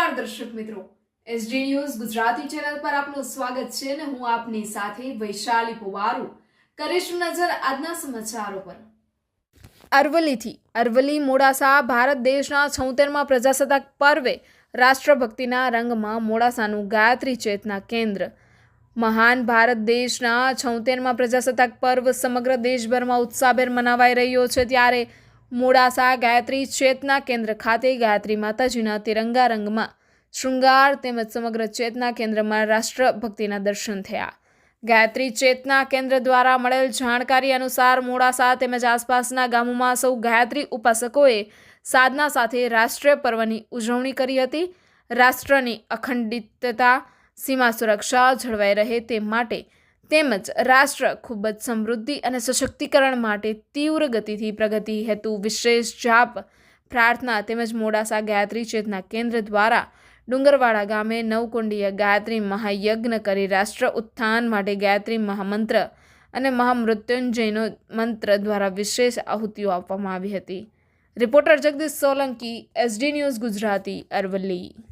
નમસ્કાર દર્શક મિત્રો. એસડી ન્યૂઝ ગુજરાતી ચેનલ પર આપનું સ્વાગત છે અને હું આપની સાથે વૈશાલી પુવારુ. કરીશું નજર આજના સમાચારો પર. અરવલીથી અરવલી મોડાસા ભારત દેશના છોતેરમાં પ્રજાસત્તાક પર્વે રાષ્ટ્રભક્તિના રંગમાં મોડાસાનું ગાયત્રી ચેતના કેન્દ્ર. મહાન ભારત દેશના છોતેરમાં પ્રજાસત્તાક પર્વ સમગ્ર દેશભરમાં ઉત્સાહભેર મનાવાઈ રહ્યો છે. ત્યારે મોડાસા ગાયત્રી ચેતના કેન્દ્ર ખાતે ગાયત્રી માતાજીના તિરંગા રંગમાં શૃંગાર તેમજ સમગ્ર ચેતના કેન્દ્રમાં રાષ્ટ્રભક્તિના દર્શન થયા. ગાયત્રી ચેતના કેન્દ્ર દ્વારા મળેલ જાણકારી અનુસાર મોડાસા તેમજ આસપાસના ગામોમાં સૌ ગાયત્રી ઉપાસકોએ સાધના સાથે રાષ્ટ્રીય પર્વની ઉજવણી કરી હતી. રાષ્ટ્રની અખંડિતતા, સીમા સુરક્ષા જળવાઈ રહે તે માટે તેમજ રાષ્ટ્ર ખૂબ જ સમૃદ્ધિ અને સશક્તિકરણ માટે તીવ્ર ગતિથી પ્રગતિ હેતુ, વિશેષ જાપ, પ્રાર્થના તેમજ મોડાસા ગાયત્રી ચેતના કેન્દ્ર દ્વારા ડુંગરવાડા ગામે નવકુંડીય ગાયત્રી મહાયજ્ઞ કરી રાષ્ટ્ર ઉત્થાન માટે ગાયત્રી મહામંત્ર અને મહામૃત્યુંજયનો મંત્ર દ્વારા વિશેષ આહુતિઓ આપવામાં આવી હતી. Reporter Jagdish Solanki, SD news Gujarati Aravalli.